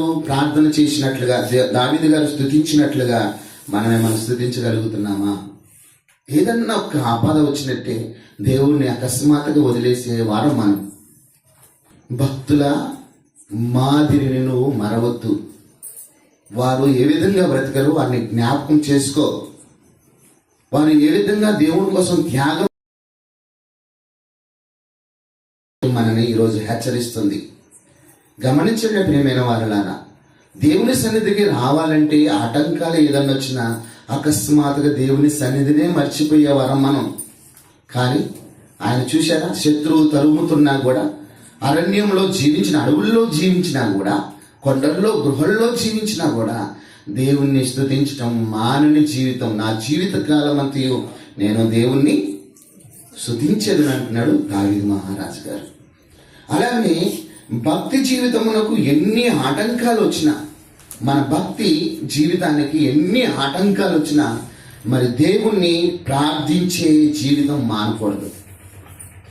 ప్రార్థన చేసినట్లుగా దే- గారు స్థుతించినట్లుగా మనమే మనం స్థుతించగలుగుతున్నామా? ఏదన్నా ఒక ఆపద వచ్చినట్టే దేవుణ్ణి అకస్మాత్తుగా వదిలేసే వారం మనం. భక్తుల మాదిరిని నువ్వు మరవద్దు. వారు ఏ విధంగా బ్రతికరు వారిని జ్ఞాపకం చేసుకో. వారు ఏ విధంగా దేవుని కోసం త్యాగం మనని ఈరోజు హెచ్చరిస్తుంది. గమనించండి ప్రియమైన వారులారా. దేవుని సన్నిధికి రావాలంటే ఆటంకాలు ఏదన్నా వచ్చినా అకస్మాత్తుగా దేవుని సన్నిధినే మర్చిపోయే వరం మనం. కానీ ఆయన చూశారా? శత్రువు తరుముతున్నా కూడా అరణ్యంలో జీవించిన అడవుల్లో జీవించినా కూడా కొండల్లో గృహల్లో జీవించినా కూడా దేవుణ్ణి స్థుతించటం మానని జీవితం నా జీవిత కాలం అంతయు నేను దేవుణ్ణి స్తుతించేది అంటున్నాడు దావీదు మహారాజు గారు. అలానే భక్తి జీవితమునకు ఎన్ని ఆటంకాలు వచ్చినా మన భక్తి జీవితానికి ఎన్ని ఆటంకాలు వచ్చినా మరి దేవుణ్ణి ప్రార్థించే జీవితం మానకూడదు.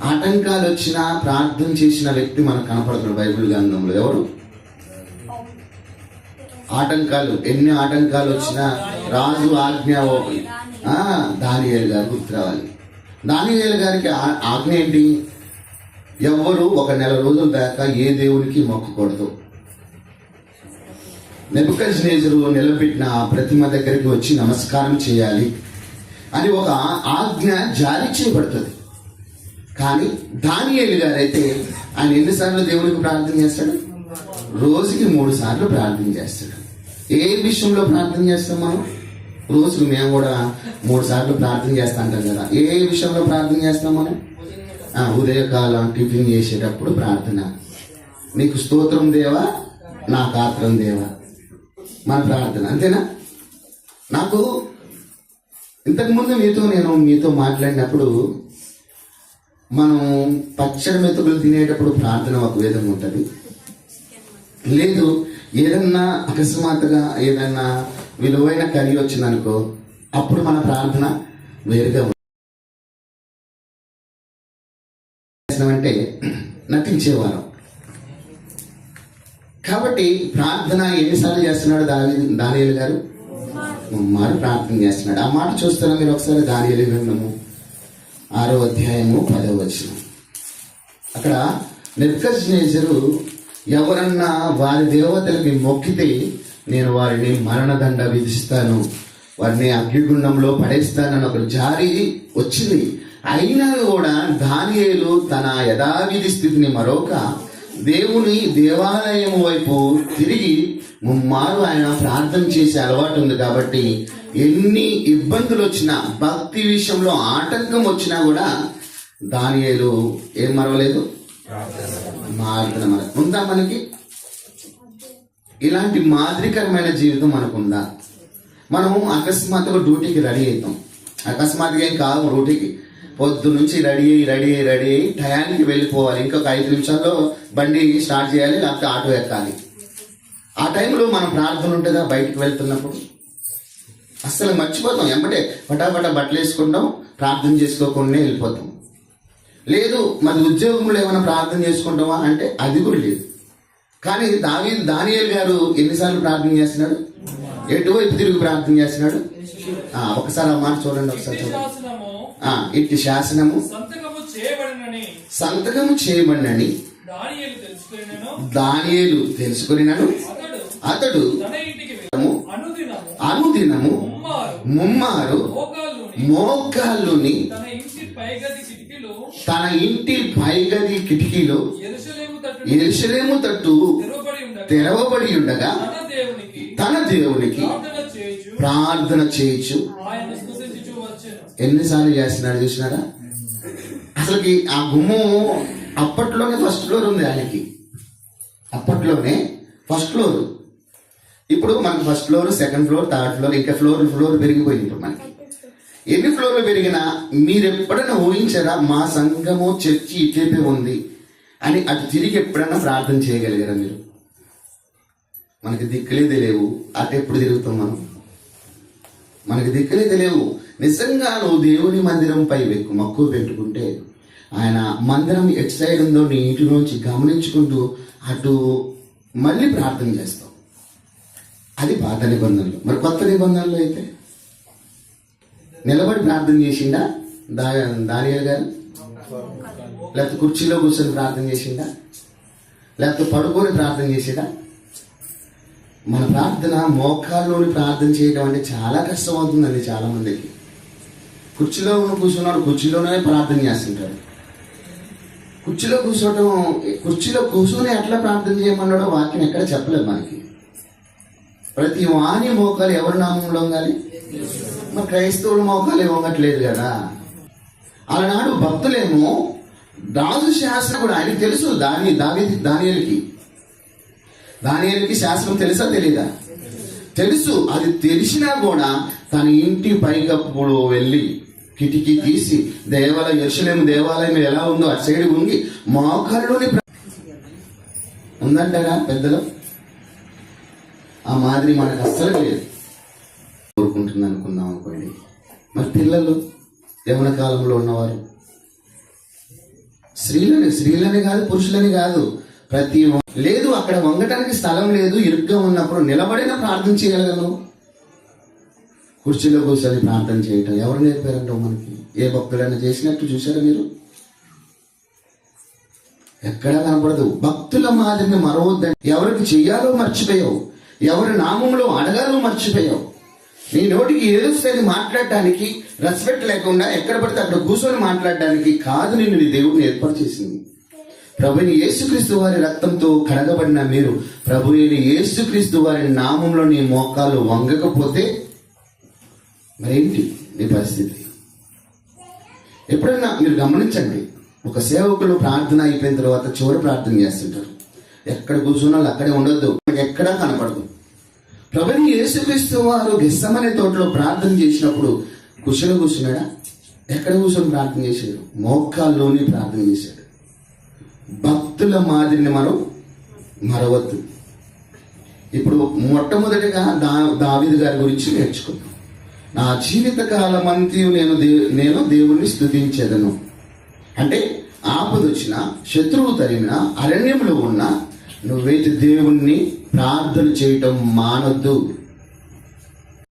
ఆటంకాలు వచ్చినా ప్రార్థన చేసిన వ్యక్తి మనకు కనపడుతున్నాడు బైబిల్ గ్రంథంలో. ఎవరు? ఆటంకాలు. ఎన్ని ఆటంకాలు వచ్చినా రాజు ఆజ్ఞ ఆ, దానియేలు గారు గుర్తురావాలి. దానియేలు గారికి ఆ- ఆజ్ఞ ఏంటి? ఎవ్వరు ఒక నెల రోజుల దాకా ఏ దేవునికి మొక్కకూడదు నెబుకజ్నేజరు నిలబెట్టిన ఆ ప్రతిమ దగ్గరికి వచ్చి నమస్కారం చేయాలి అని ఒక ఆజ్ఞ జారీ చేయబడుతుంది. కానీ దానియేలు గారైతే ఆయన ఎన్నిసార్లు దేవునికి ప్రార్థన చేస్తాడు? రోజుకి మూడు సార్లు ప్రార్థన చేస్తాడు. ఏ విషయంలో ప్రార్థన చేస్తాం మనం? రోజుకి మేము కూడా మూడు సార్లు ప్రార్థన చేస్తాం కదా ఏ విషయంలో ప్రార్థన చేస్తాం మనం? ఉదయకాలం టిఫిన్ చేసేటప్పుడు ప్రార్థన. నీకు స్తోత్రం దేవా? నా కాత్రం దేవా? మన ప్రార్థన అంతేనా? నాకు ఇంతకుముందు మీతో నేను మీతో మాట్లాడినప్పుడు మనం పచ్చడి మెతుకులు తినేటప్పుడు ప్రార్థన ఒక విధంగా ఉంటుంది. లేదు ఏదన్నా అకస్మాత్తుగా ఏదన్నా విలువైన కర్రీ వచ్చిందనుకో అప్పుడు మన ప్రార్థన వేరుగా నటించేవారం కాబట్టి ప్రార్థన ఎన్నిసార్లు చేస్తున్నాడు దాని దానియలు గారు? మారు ప్రార్థన చేస్తున్నాడు. ఆ మాట చూస్తున్నా మీరు ఒకసారి దానియలు గ్రంథము. ఆరో అధ్యాయము పదవ వచ్చిన అక్కడ నిర్కజ్నేజరు ఎవరన్నా వారి దేవతలకి మొక్కితే నేను వారిని మరణదండ విధిస్తాను. వారిని అగ్నిగుండంలో పడేస్తానని ఒక జారీ వచ్చింది. అయినా కూడా దానియేలు తన యథావిధి స్థితిని మరొక దేవుని దేవాలయం వైపు తిరిగి ముమ్మారు ఆయన ప్రార్థన చేసే అలవాటు ఉంది కాబట్టి ఎన్ని ఇబ్బందులు వచ్చినా భక్తి విషయంలో ఆటంకం వచ్చినా కూడా దానియేలు ఏం మరవలేదు. ప్రార్థన మర ఉందా మనకి? ఇలాంటి మాదిరికరమైన జీవితం మనకుందా? మనము అకస్మాత్తుగా డ్యూటీకి రెడీ అవుతాం అకస్మాత్తుగా ఏం కాదు డ్యూటీకి. పొద్దు నుంచి రెడీ అయ్యి రెడీ అయ్యి రెడీ అయ్యి టయానికి వెళ్ళిపోవాలి. ఇంకొక ఐదు నిమిషాల్లో బండి స్టార్ట్ చేయాలి లేకపోతే ఆటో ఎక్కాలి. ఆ టైంలో మనం ప్రార్థన ఉంటుందా బయటకు వెళ్తున్నప్పుడు? అస్సలు మర్చిపోతాం. ఎమ్మటే పటాపట బట్టలు వేసుకుంటాం ప్రార్థన చేసుకోకుండా వెళ్ళిపోతాం. లేదు మన ఉద్యోగంలో ఏమైనా ప్రార్థన చేసుకుంటామా అంటే అది కూడా లేదు. కానీ దాని దానియల్ గారు ఎన్నిసార్లు ప్రార్థన చేస్తున్నాడు ఎటువైపు తిరిగి ప్రార్థన చేస్తున్నాడు? ఆ, ఒకసారి ఆ మాట చూడండి ఒకసారి చూడండి. ఇట్టి శాసనము. సంతకము చేయబడినని దానియేలు తెలుసుకున్నాను. అతడు అనుదినము ముమ్మారు. మోకాళ్ళుని తన ఇంటి పైగది కిటికీలు ఎరుసలేము తట్టు తెరవబడి ఉండగా తన దేవునికి ప్రార్థన చేయొచ్చు ఎన్నిసార్లు చేస్తున్నాడు చూసినారా? అసలుకి ఆ గుమ్మం అప్పట్లోనే ఫస్ట్ ఫ్లోర్ ఉంది ఆయనకి. అప్పట్లోనే ఫస్ట్ ఫ్లోర్ ఇప్పుడు మనకి first floor second floor third floor ఇంకా ఫ్లోర్ ఫ్లోర్ పెరిగిపోయింది ఇప్పుడు మనకి. ఎన్ని ఫ్లోర్లు పెరిగినా మీరు ఎప్పుడైనా ఊహించారా మా సంఘము చర్చి ఇట్లయితే ఉంది అని అటు తిరిగి ఎప్పుడైనా ప్రార్థన చేయగలిగారా మీరు? మనకి దిక్కులే తెలియవు. అటు ఎప్పుడు తిరుగుతాం మనం? మనకి దిక్కులే తెలియవు. నిజంగా నువ్వు దేవుని మందిరంపై మక్కువ పెట్టుకుంటే ఆయన మందిరం ఎటు సైడ్ ఉందో నీ ఇంటిలోంచి గమనించుకుంటూ అటు మళ్ళీ ప్రార్థన చేస్తావు. అది పాత నిబంధనలు. మరి కొత్త నిబంధనలు అయితే? నిలబడి ప్రార్థన చేసిండా? దా దానియల్ గారు? లేకపోతే కుర్చీలో కూర్చొని ప్రార్థన చేసిండా? లేకపోతే పడుకొని ప్రార్థన చేసిండా? మన ప్రార్థన మోకాల్లోని ప్రార్థన చేయడం అంటే చాలా కష్టం అవుతుందండి చాలా మందికి కుర్చీలో కూర్చున్నాడు కుర్చీలోనే ప్రార్థన చేస్తుంటాడు. కుర్చీలో కూర్చోవటం కుర్చీలో కూర్చొని ఎట్లా ప్రార్థన చేయమన్నాడో వాక్యం ఎక్కడ చెప్పలేదు మనకి. ప్రతి వాణి మోకాలు ఎవరి నామంలో కానీ మరి క్రైస్తవుల మోకాలు ఇవ్వట్లేదు కదా. అలనాడు భక్తులేమో రాజు శాస్త్ర కూడా ఆయనకి తెలుసు దాని దాని దానియలకి. దానియలకి శాస్త్రం తెలుసా తెలీదా? తెలుసు. అది తెలిసినా కూడా తన ఇంటి పైకప్పుడు వెళ్ళి కిటికీ తీసి దేవాలయం యెరూషలేము దేవాలయం ఎలా ఉందో అటు సైడ్ ఉంగి మోకాళ్ళలోని ఉందంటారా పెద్దలు? ఆ మాదిరి మనకు అస్సలు లేదు. కోరుకుంటుంది అనుకుందాం అనుకోండి. మరి పిల్లలు యవన కాలంలో ఉన్నవారు? స్త్రీలని స్త్రీలని కాదు పురుషులని కాదు. ప్రతి లేదు అక్కడ వంగటానికి స్థలం లేదు ఇరుగ్గా ఉన్నప్పుడు నిలబడిన ప్రార్థన చేయగలను. కుర్చీలో కూర్చొని ప్రార్థన చేయటం. ఎవరు నేర్పారంటో మనకి? ఏ భక్తులైనా చేసినట్టు చూసారా మీరు? ఎక్కడా కనపడదు. భక్తుల మాదిరిని మరవద్దని ఎవరికి చెయ్యాలో మర్చిపోయావు. ఎవరి నామంలో అడగాలో మర్చిపోయావు. నీ నోటికి ఏదొస్తే మాట్లాడటానికి రెస్పెక్ట్ లేకుండా ఎక్కడ పడితే అక్కడ కూర్చొని మాట్లాడడానికి కాదు నిన్ను నీ దేవుడిని ఏర్పాటు చేసింది. ప్రభుని యేసుక్రీస్తు వారి రక్తంతో కడగబడిన మీరు ప్రభుని యేసుక్రీస్తు వారి నామంలో నీ మోకాలు వంగకపోతే మరేంటి? నీ పరిస్థితి? ఎప్పుడైనా మీరు గమనించండి ఒక సేవకులు ప్రార్థన అయిపోయిన తర్వాత చివరి ప్రార్థన చేస్తుంటారు. ఎక్కడ కూర్చున్నా వాళ్ళు అక్కడే ఉండొద్దు మనకి ఎక్కడా కనపడదు. ప్రభుని యేసుక్రీస్తు వారు గెస్సమనే తోటలో ప్రార్థన చేసినప్పుడు కుర్చీలో కూర్చున్నాడా ఎక్కడ కూర్చొని ప్రార్థన చేశాడు మోకాల్లోని ప్రార్థన చేశాడు భక్తుల మాదిరిని మనం మరవద్దు. ఇప్పుడు మొట్టమొదటిగా దా దావిది గారి గురించి నేర్చుకున్నాం నా జీవిత కాలం అంతయు నేను దేవు నేను దేవుణ్ణి స్థుతించేదను. అంటే ఆపదొచ్చిన శత్రువు తరిమిన అరణ్యంలో ఉన్న నువ్వైతే దేవుణ్ణి ప్రార్థన చేయటం మానొద్దు.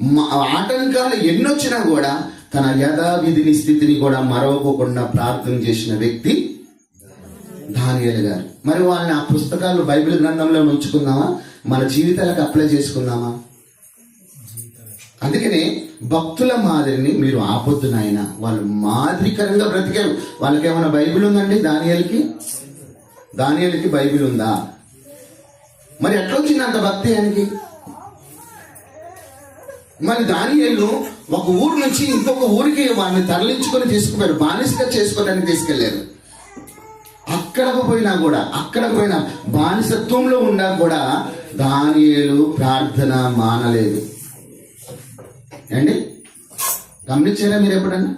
మా- ఆటంకాలు ఎన్నొచ్చినా కూడా తన యథావిధిని స్థితిని కూడా మరవకోకుండా ప్రార్థన చేసిన వ్యక్తి దానియలు గారు. మరి వాళ్ళని ఆ పుస్తకాలు బైబిల్ గ్రంథంలో ఉంచుకుందామా మన జీవితాలకు అప్లై చేసుకుందామా అందుకనే భక్తుల మాదిరిని మీరు ఆపొద్దు నాయన. వాళ్ళు మాదిరికరంగా బ్రతికారు. వాళ్ళకి ఏమైనా బైబిల్ ఉందండి దానియలకి? దానియలకి బైబిల్ ఉందా? మరి ఎట్లా వచ్చింది అంత భక్తి ఆయనకి? మరి దానియలు ఒక ఊరు నుంచి ఇంకొక ఊరికి వాళ్ళని తరలించుకొని తీసుకుపోయారు. బానిసగా చేసుకోవడానికి తీసుకెళ్ళారు. అక్కడకు పోయినా కూడా అక్కడ పోయినా బానిసత్వంలో ఉన్నా కూడా దానియలు ప్రార్థన మానలేదు. ఏండి గమనించారా మీరు ఎప్పుడన్నా?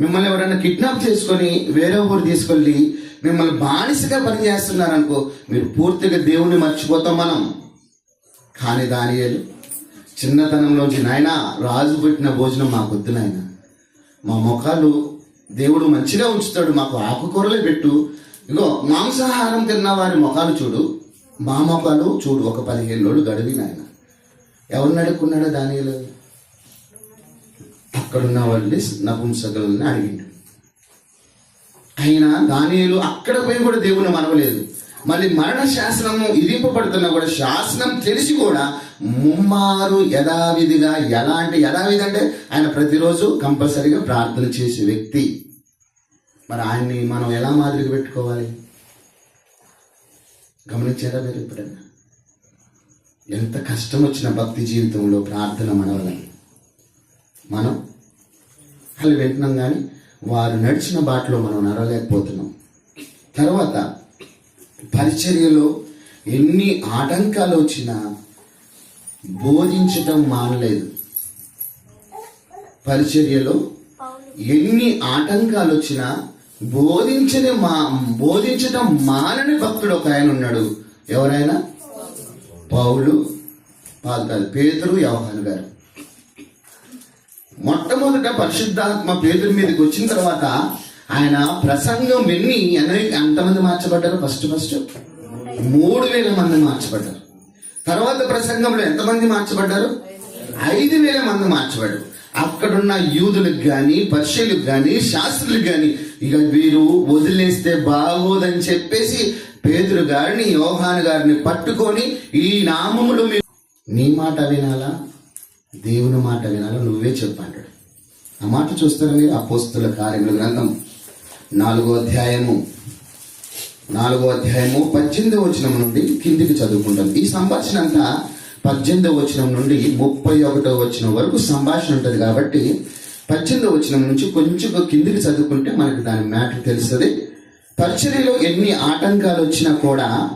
మిమ్మల్ని ఎవరైనా కిడ్నాప్ చేసుకొని వేరే ఊరు తీసుకెళ్ళి మిమ్మల్ని బానిసగా పనిచేస్తున్నారనుకో మీరు పూర్తిగా దేవుణ్ణి మర్చిపోతాం మనం. కానీ దానియలు చిన్నతనంలోంచి నాయన రాజు పెట్టిన భోజనం మాకొద్దు నాయన. మా ముఖాలు దేవుడు మంచిగా ఉంచుతాడు మాకు ఆకుకూరలే పెట్టు. ఇగో మాంసాహారం తిన్న వారి ముఖాలు చూడు. మా ముఖాలు చూడు ఒక పదిహేను రోజులు గడివి నాయన. ఎవరిని అడుక్కున్నాడో దానిలో అక్కడున్న వాళ్ళని నపుంసకులని అడిగిండు. అయినా దానిలు అక్కడ పోయి కూడా దేవుని మనవలేదు మళ్ళీ మరణ శాసనము విధింపబడుతున్నా కూడా శాసనం తెలిసి కూడా ముమ్మారు యథావిధిగా ఎలాంటి యథావిధి అంటే ఆయన ప్రతిరోజు కంపల్సరీగా ప్రార్థన చేసే వ్యక్తి. మరి ఆయన్ని మనం ఎలా మాదిరిగా పెట్టుకోవాలి? గమనించారా మీరు ఎప్పుడైనా? ఎంత కష్టం వచ్చిన భక్తి జీవితంలో ప్రార్థన మనవలని మనం వాళ్ళు వింటున్నాం కానీ వారు నడిచిన బాటలో మనం నడవలేకపోతున్నాం. తర్వాత పరిచర్యలో ఎన్ని ఆటంకాలు వచ్చినా బోధించటం మానలేదు. పరిచర్యలో ఎన్ని ఆటంకాలు వచ్చినా బోధించని మా బోధించటం మానని భక్తుడు ఒక ఆయన ఉన్నాడు. ఎవరైనా? పౌలు పాల్గారు పేదరు పేతురు వ్యవహాన్ గారు. మొట్టమొదట పరిశుద్ధాత్మ పేదరు మీదకి వచ్చిన తర్వాత ఆయన ప్రసంగం విని ఎంతమంది మార్చబడ్డారు? ఫస్ట్ ఫస్ట్ మూడు వేల మంది మార్చబడ్డారు. తర్వాత ప్రసంగంలో ఎంతమంది మార్చబడ్డారు? ఐదు వేల మంది మార్చబడ్డారు. అక్కడున్న యూదులకు కానీ పరిచయులకు కానీ శాస్త్రులకు కానీ ఇక వీరు వదిలేస్తే బాగోదని చెప్పేసి పేదరు గారిని యోహాను గారిని పట్టుకొని ఈ నామములు మీ నీ మాట వినాలా? దేవుని మాట వినాలా? నువ్వే చెప్పంటాడు ఆ మాట చూస్తారు మీరు? అపోస్తుల కార్యముల గ్రంథం. నాలుగో అధ్యాయము. నాలుగో అధ్యాయము పద్దెనిమిదవ వచనం నుండి కిందికి చదువుకుంటాం. ఈ సంభాషణ అంతా పద్దెనిమిదవ వచనం నుండి ముప్పై ఒకటో వచనం వరకు సంభాషణ ఉంటుంది కాబట్టి పద్దెనిమిదవ వచనం నుంచి కొంచెం కిందికి చదువుకుంటే మనకు దాని మ్యాటర్ తెలుస్తుంది. పరిచర్యలో ఎన్ని ఆటంకాలు వచ్చినా కూడా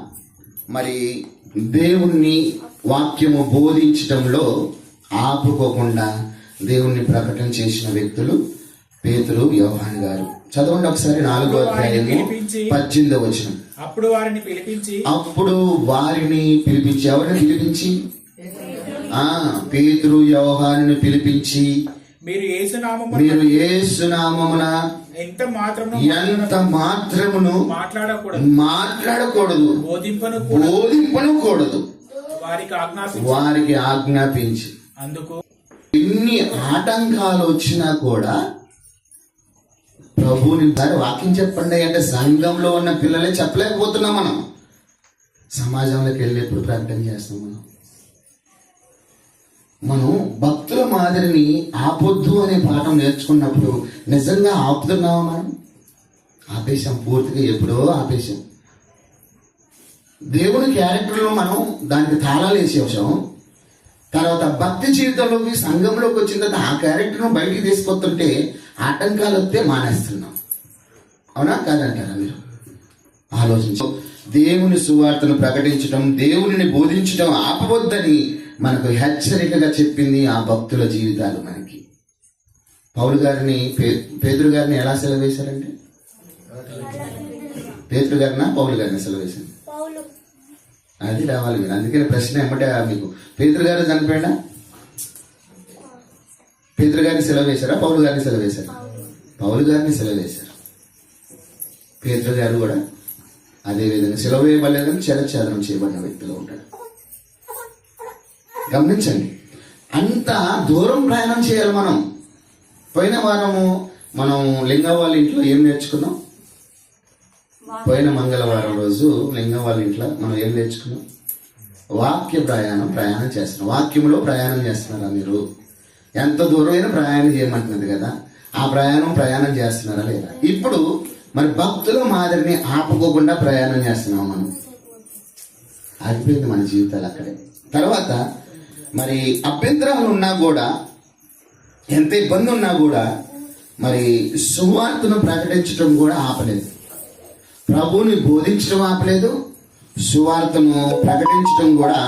మరి దేవుణ్ణి వాక్యము బోధించటంలో ఆపుకోకుండా దేవుణ్ణి ప్రకటన చేసిన వ్యక్తులు పేతురు యోహాన్ గారు. చదవండి ఒకసారి నాలుగో అధ్యాయము పద్దెనిమిదో వచనం. అప్పుడు వారిని పిలిపించి అప్పుడు వారిని పిలిపించి ఎవరిని పిలిపించి? ఆ పేతురు యోహాను పిలిపించి మీరు మీరు ఏసునామమున ఎంత మాత్రము ఎంత మాత్రమును మాట్లాడకూడదు. మాట్లాడకూడదు. బోధింపను కూడా బోధింపనకూడదు. వారికి ఆజ్ఞాపించి. వారికి ఆజ్ఞాపించి. అందుకు ఎన్ని ఆటంకాలు వచ్చినా కూడా ప్రభువుని దారి వాక్యం చెప్పండి అంటే సంఘంలో ఉన్న పిల్లలే చెప్పలేకపోతున్నాం మనం. సమాజంలోకి వెళ్ళి ఎప్పుడు ప్రకటన చేస్తాం మనం. మనం భక్తుల మాదిరిని ఆపొద్దు అనే పాఠం నేర్చుకున్నప్పుడు నిజంగా ఆపుతున్నావా మనం? ఆపేశాం పూర్తిగా ఎప్పుడో ఆపేశాం. దేవుని క్యారెక్టర్లో మనం దానికి తాళాలు వేసేసాం. తర్వాత భక్తి జీవితంలోకి సంఘంలోకి వచ్చిన తర్వాత ఆ క్యారెక్టర్ను బయటికి తీసుకొస్తుంటే ఆటంకాలు వస్తే మానేస్తున్నాం. అవునా? కాదంటారా మీరు? ఆలోచించు. దేవుని సువార్తను ప్రకటించడం దేవుని బోధించడం ఆపవద్దని మనకు హెచ్చరికగా చెప్పింది ఆ భక్తుల జీవితాలు మనకి. పౌలు గారిని పే- గారిని ఎలా సెలవేశారంటే పేదరు గారినా పౌలు గారిని సెలవేశారు అది రావాలి మీరు. అందుకని ప్రశ్న ఏమంటే మీకు పేతురు గారు చనిపోయాడా? పేతురు గారిని సెలవు వేశారా? పౌలు గారిని సెలవు వేశారా? పౌలు గారిని సెలవు వేశారు. పేతురు గారు కూడా అదే విధంగా సెలవు వేయబడలేదని చరచాదనం చేయబడిన వ్యక్తిలో ఉంటాడు. గమనించండి. అంత దూరం ప్రయాణం చేయాలి మనం. పోయిన వారము మనం లింగ వాళ్ళ ఇంట్లో ఏం నేర్చుకున్నాం? పోయిన మంగళవారం రోజు లింగం వాళ్ళ ఇంట్లో మనం ఏం నేర్చుకున్నాం? వాక్య ప్రయాణం ప్రయాణం చేస్తున్నాం. వాక్యంలో ప్రయాణం చేస్తున్నారా మీరు? ఎంత దూరమైన ప్రయాణం చేయమంటున్నది కదా. ఆ ప్రయాణం ప్రయాణం చేస్తున్నారా లేదా? ఇప్పుడు మరి భక్తుల మాదిరిని ఆపుకోకుండా ప్రయాణం చేస్తున్నాం మనం. ఆగిపోయింది మన జీవితాలు అక్కడే. తర్వాత మరి అభ్యంతరాలు ఉన్నా కూడా ఎంత ఇబ్బంది ఉన్నా కూడా మరి సువార్తను ప్రకటించడం కూడా ఆపలేదు. ప్రభువుని బోధించడం ఆపలేదు సువార్తను ప్రకటించడం కూడా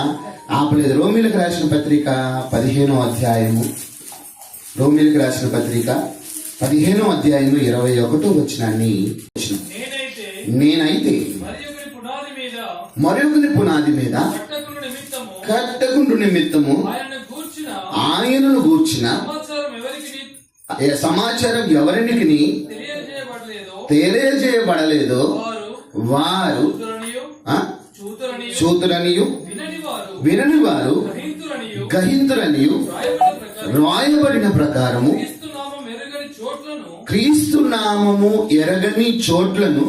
ఆపలేదు. రోమిలకు రాసిన పత్రిక పదిహేనో అధ్యాయము. రోమిలకు రాసిన పత్రిక పదిహేనో అధ్యాయము ఇరవై ఒకటో వచ్చినాన్ని వచ్చిన నేనైతే మరొకరి పునాది మీద కట్టకుడు నిమిత్తము ఆయనను గూర్చిన సమాచారం ఎవరికి తెలియజేయబడలేదో వారు చూతురనియు వినని వారు గహింతురనియు రాయబడిన ప్రకారం రాయబడిన ప్రకారము క్రీస్తునామం ఎరుగని చోట్లను క్రీస్తు నామము ఎరగని చోట్లను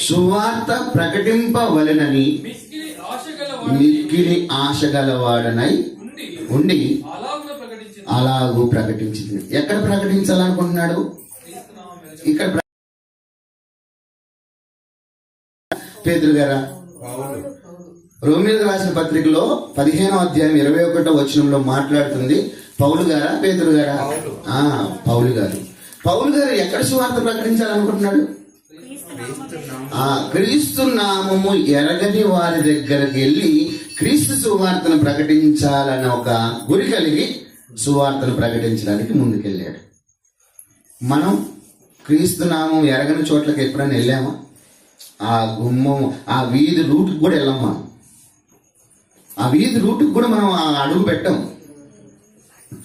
సువార్త ప్రకటింపవలెనని మిక్కిలి ఆశగల వాడిని మిక్కిలి ఆశగలవాడనై ఉండి అలాగూ ప్రకటించింది. ఎక్కడ ప్రకటించాలనుకుంటున్నాడు? ఇక్కడ పేతురు గారా? రోమిలకు రాసిన పత్రికలో పదిహేనో అధ్యాయం ఇరవై ఒకటో వచనంలో మాట్లాడుతుంది. పౌలు గారా పేతురు గారా? ఆ పౌలు గారు. పౌలు గారు ఎక్కడ సువార్త ప్రకటించాలనుకుంటున్నాడు? ఆ క్రీస్తు నామము ఎరగని వారి దగ్గరికి వెళ్ళి క్రీస్తు సువార్తను ప్రకటించాలన్న ఒక గురి కలిగి సువార్తను ప్రకటించడానికి ముందుకెళ్ళాడు. మనం క్రీస్తు నామం ఎరగని చోట్లకి ఎప్పుడైనా వెళ్ళామా? ఆ గుమ్మం ఆ వీధి రూట్కి కూడా వెళ్ళాం మనం. ఆ వీధి రూట్కి కూడా మనం ఆ అడుగు పెట్టాం.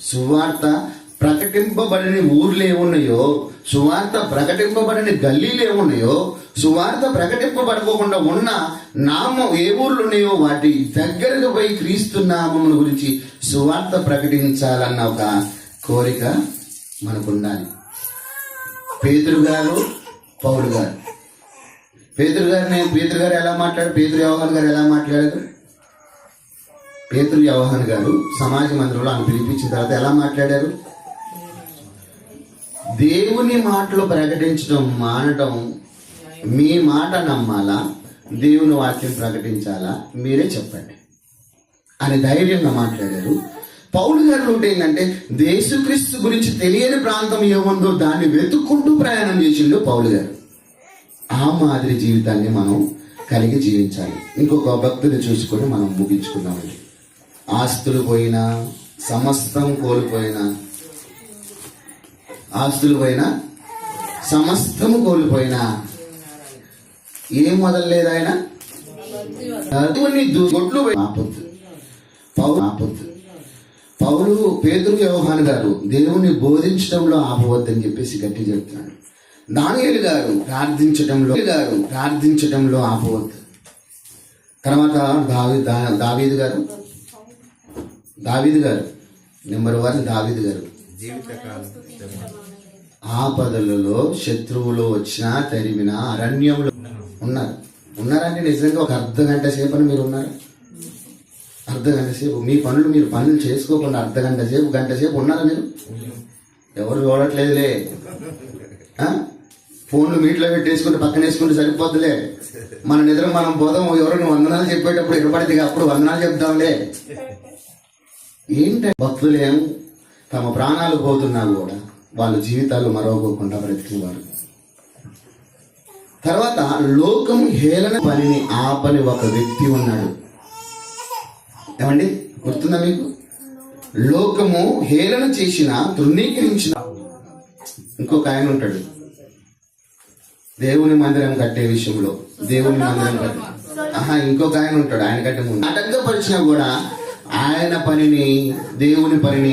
సువార్త ప్రకటింపబడిన ఊర్లు ఏమున్నాయో సువార్త ప్రకటింపబడిన గల్లీలు ఏమున్నాయో సువార్త ప్రకటింపబడుకోకుండా ఉన్న నామం ఏ ఊర్లు ఉన్నాయో వాటి దగ్గరకు పోయి క్రీస్తు నామం గురించి సువార్త ప్రకటించాలన్న ఒక కోరిక మనకు ఉండాలి. పేతురు గారు పౌలు గారు. పేతురు గారిని పేతురు గారు ఎలా మాట్లాడారు? పేతురు వ్యవహాన్ గారు ఎలా మాట్లాడారు? పేతురు వ్యవహాన్ గారు సమాజ మందిరంలో ఆయన పిలిపించిన తర్వాత ఎలా మాట్లాడారు? దేవుని మాటలు ప్రకటించడం మానటం మీ మాట నమ్మాలా? దేవుని వాక్యం ప్రకటించాలా? మీరే చెప్పండి అని ధైర్యంగా మాట్లాడారు. పౌలు గారు ఉంటే ఏంటంటే దేశక్రీస్తు గురించి తెలియని ప్రాంతం ఏముందో దాన్ని వెతుక్కుంటూ ప్రయాణం చేసిండు పౌలు గారు. ఆ మాదిరి జీవితాన్ని మనం కలిగి జీవించాలి. ఇంకొక భక్తుని చూసుకొని మనం ముగించుకున్నామండి ఆస్తులు పోయినా సమస్తం కోల్పోయినా ఆస్తులు పోయినా సమస్తము కోల్పోయినా ఏం మొదలలేదు ఆయన? గొడ్లు ఆపొద్దు. పౌరు ఆపొద్దు. పౌరు పేదరు వ్యవహాన్ గారు దేవుణ్ణి బోధించడంలో ఆపవద్దని చెప్పేసి గట్టి చెప్తున్నాడు. దానియలు గారు ప్రార్థించటంలో గారు ప్రార్థించటంలో ఆపవద్దు. తర్వాత దావి దావీదు గారు దావీదు గారు. నెంబర్ వన్ దావీదు గారు. ఆపదలలో శత్రువులు వచ్చినా తరిమిన అరణ్యంలో ఉన్నారు. ఉన్నారంటే నిజంగా ఒక అర్ధ గంట సేపు అని మీరు ఉన్నారు. అర్ధ గంట సేపు. మీ పనులు మీరు పనులు చేసుకోకుండా అర్ధ గంట సేపు గంట సేపు ఉన్నారా మీరు? ఎవరు చూడట్లేదులే. ఫోన్లు మీట్లో పెట్టేసుకుంటే పక్కన వేసుకుంటే సరిపోద్దులే. మన నిద్ర మనం పోదాం ఎవరైనా వందనాలు చెప్పేటప్పుడు ఇరపడితే అప్పుడు వందనాలు చెప్తాంలే ఏంటి? భక్తులేం తమ ప్రాణాలు పోతున్నా కూడా. వాళ్ళ జీవితాలు మరవకోకుండా బ్రతికేవారు. తర్వాత లోకం హేళన పనిని ఆపని ఒక వ్యక్తి ఉన్నాడు. ఏమండి? గుర్తుందా మీకు? లోకము హేళన చేసిన తృణీకరించిన ఇంకొక ఆయన ఉంటాడు. దేవుని మందిరం కట్టే విషయంలో దేవుని మందిరం కట్టే ఆహా ఇంకొక ఆయన ఉంటాడు ఆయన కంటే ముందు. ఆటంకపరిచినా కూడా ఆయన పనిని దేవుని పనిని